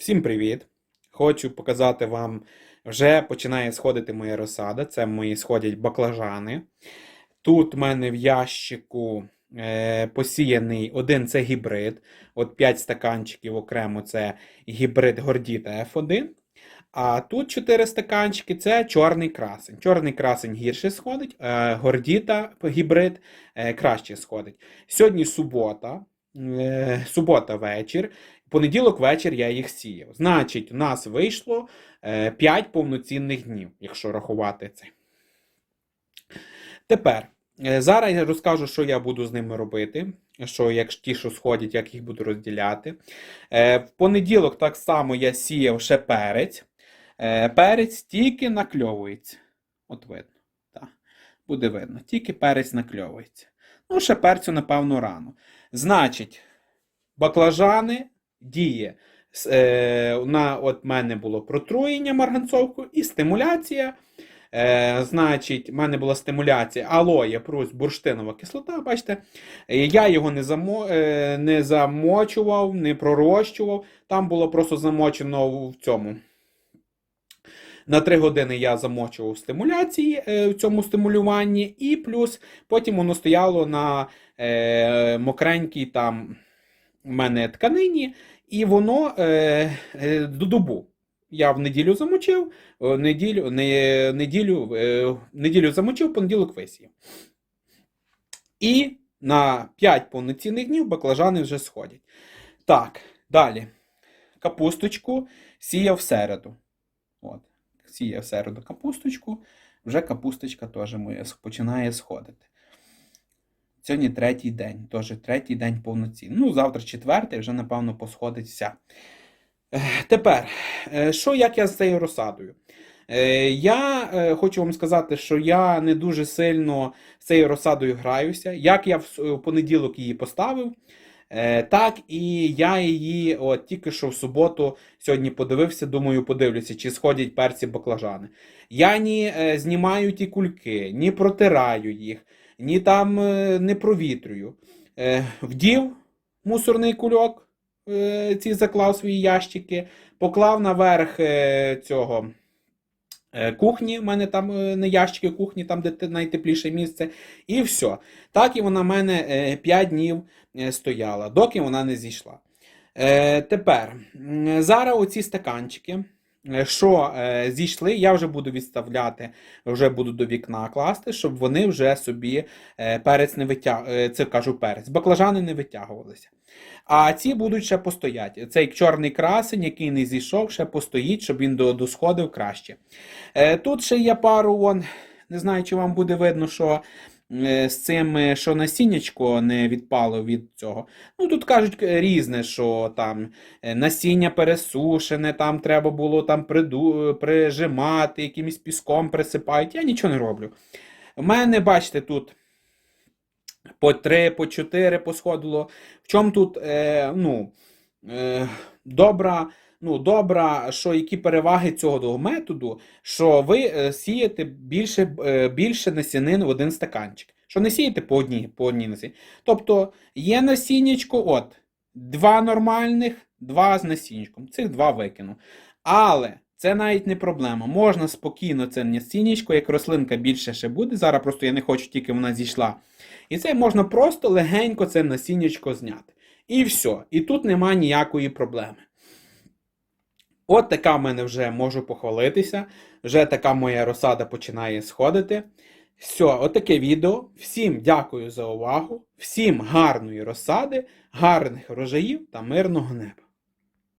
Всім привіт! Хочу показати вам, вже починає сходити моя розсада. Це мої сходять баклажани. Тут в мене в ящику е, посіяний один це гібрид. От 5 стаканчиків окремо це гібрид Гордіта F1. А тут 4 стаканчики це чорний красень. Чорний красень гірше сходить, а гордіта гібрид е, краще сходить. Сьогодні субота, е, субота вечір. Понеділок вечір я їх сіяв. Значить, у нас вийшло 5 повноцінних днів, якщо рахувати це. Тепер, е, зараз я розкажу, що я буду з ними робити. Що як ті, що сходять, як їх буду розділяти. Е, В понеділок так само я сіяв ще перець. Е, Перець тільки накльовується. От видно. Так. Буде видно. Тільки перець накльовується. Ну, ще перцю, напевно, рано. Значить, баклажани діє. Е, на, от мене було протруєння марганцовкою і стимуляція. Е, значить, в мене була стимуляція алоє плюс бурштинова кислота. Бачите, Е, я його не, замо, е, не замочував, не пророщував. Там було просто замочено в цьому. На 3 години я замочував стимуляції е, в цьому стимулюванні, і плюс потім воно стояло на е, мокренькій там у мене тканині, і воно е, е, до добу. Я в неділю замочив, е, неділю, не, неділю, е, неділю замочив, понеділок висіяв. І на 5 повноцінних днів баклажани вже сходять. Так, далі. Капусточку сіяв в середу. От, сіяв в середу капусточку, вже капусточка теж моя починає сходити. Сьогодні третій день, теж третій день повноцінний. Ну, завтра четвертий, вже, напевно, посходить вся. Тепер, е, що як я з цією розсадою? Е, Я е, хочу вам сказати, що я не дуже сильно з цією розсадою граюся. Як я в понеділок її поставив, так і я її от тільки що в суботу сьогодні подивився, думаю, подивлюся, чи сходять перці баклажани. Я ні знімаю ті кульки, ні протираю їх, ні там е, не провітрюю. Е, Вдів мусорний кульок, е, ці заклав свої ящики, поклав наверх цього. Кухні, в мене там не ящики кухні, там де найтепліше місце. І все. Так і вона в мене 5 днів стояла, доки вона не зійшла. Тепер, зараз оці стаканчики, що е, зійшли, я вже буду відставляти, вже буду до вікна класти, щоб вони вже собі е, перець не витягували, це кажу перець, баклажани не витягувалися. А ці будуть ще постояти. Цей чорний красень, який не зійшов, ще постоїть, щоб він до- досходив краще. Е, Тут ще є пару, вон, не знаю, чи вам буде видно, що е, з цим, е, що насіннячко не відпало від цього. Ну, тут кажуть е, різне, що там е, насіння пересушене, там треба було там приду, прижимати, якимось піском присипають. Я нічого не роблю. У мене, бачите, тут по 3, по 4 посходило. В чому тут е, ну, е, добра, ну, добра, що які переваги цього методу, що ви е, сієте більше, е, більше насінин в один стаканчик. Що не сієте по одній, по одній насінні. Тобто є насіннячко, от, два нормальних, два з насіннячком. Цих два викину. Але це навіть не проблема. Можна спокійно це насіннячко, як рослинка більше ще буде. Зараз просто я не хочу, тільки вона зійшла. І це можна просто легенько це насіннячко зняти. І все. І тут нема ніякої проблеми. От така в мене вже можу похвалитися. Вже така моя розсада починає сходити. Все, отаке відео. Всім дякую за увагу, всім гарної розсади, гарних рожаїв та мирного неба.